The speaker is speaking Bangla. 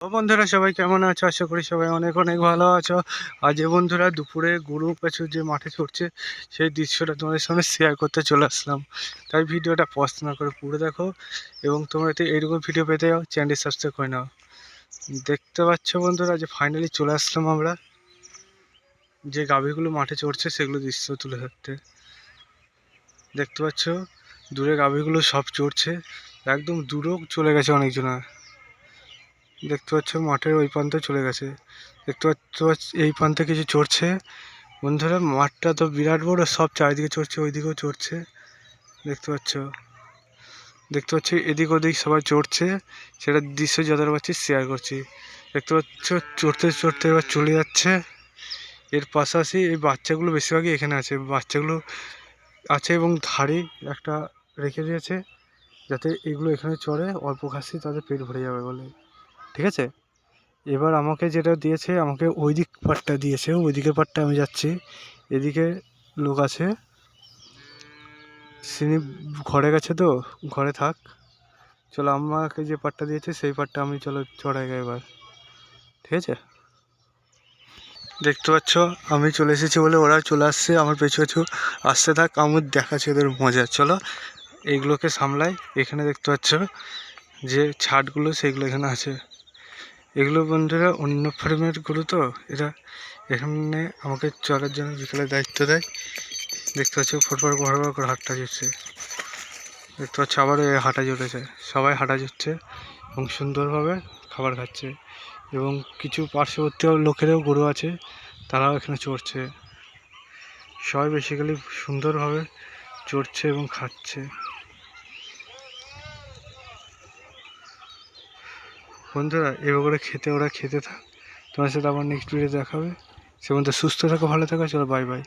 বন্ধুরা সবাই কেমন আছো? আশা করি সবাই অনেক অনেক ভালো আছো। আর যে বন্ধুরা দুপুরে গরু পেছু যে মাঠে ছুটছে, সেই দৃশ্যটা তোমাদের সামনে শেয়ার করতে চলে আসলাম। তাই ভিডিওটা পজ না করে পুরো দেখো এবং তোমরা তো এইরকম ভিডিও পেতে যাও চ্যানেলটি সাবস্ক্রাইব করে নাও। দেখতে পাচ্ছ বন্ধুরা যে ফাইনালি চলে আসলাম আমরা। যে গাভীগুলো মাঠে চড়ছে, সেগুলো দৃশ্য তুলে ধরতে। দেখতে পাচ্ছ? দূরে গাভীগুলো সব চড়ছে। একদম দূরেও চলে গেছে অনেকজনা। দেখতে পাচ্ছ মাঠের ওই প্রান্তে চলে গেছে। দেখতে পাচ্ছ এই প্রান্তে কিছু চড়ছে। বন্ধুরা, মাঠটা তো বিরাট বড়, সব চারিদিকে চড়ছে, ওইদিকেও চড়ছে। দেখতে পাচ্ছ। দেখতে পাচ্ছি, এদিক ওদিক সবাই চড়ছে। সেটা দৃশ্য যতটা পাচ্ছি শেয়ার করছি। দেখতে পাচ্ছ, চড়তে চড়তে এবার চলে যাচ্ছে। এর পাশাপাশি এই বাচ্চাগুলো বেশিরভাগই এখানে আছে। বাচ্চাগুলো আছে এবং ধারে একটা রেখে দিয়েছে, যাতে এগুলো এখানে চড়ে, অল্প খাসি তাদের পেট ভরে যাবে বলে। ঠিক আছে? এবার আমাকে যেটা দিয়েছে, আমাকে ওই দিক পাটটা দিয়েছে, ওই দিকের পাটটা আমি যাচ্ছি। এদিকে লোক আছে। সিনি ঘরে গেছে তো, ঘরে থাক। চলো আমাকে যে পাটটা দিয়েছে, সেই পাটটা আমি চলো চড়াই গাই এবার। ঠিক আছে? দেখতে পাচ্ছ, আমি চলে এসেছি বলে ওরা চলে আসছে, আমার পেছু পেছু আসতে থাক আমার দেখাচ্ছে ওদের মজা। চলো, এইগুলোকে সামলাই। এখানে দেখতে পাচ্ছ যে ছাটগুলো সেইগুলো এখানে আছে। এগুলো বন্ধুরা অন্য ফার্মের গরু তো, এরা এখানে আমাকে চলার জন্য বিকেলে দায়িত্ব দেয়। দেখতে পাচ্ছ ফুটবল ফটফট করে হাটটা জুটছে দেখতে পাচ্ছ আবার হাঁটা জুটেছে সবাই হাঁটা জুটছে এবং সুন্দরভাবে খাবার খাচ্ছে এবং কিছু পার্শ্ববর্তী লোকেরও গরু আছে, তারাও এখানে চড়ছে। সবাই বেসিক্যালি সুন্দরভাবে চড়ছে এবং খাচ্ছে। বন্ধুরা এভাবে করে খেতে, ওরা খেতে থাক। তোমার সাথে আবার নেক্সট ভিডিও দেখাবে। সে বন্ধু সুস্থ থাকো, ভালো থাকো, চলো বাই বাই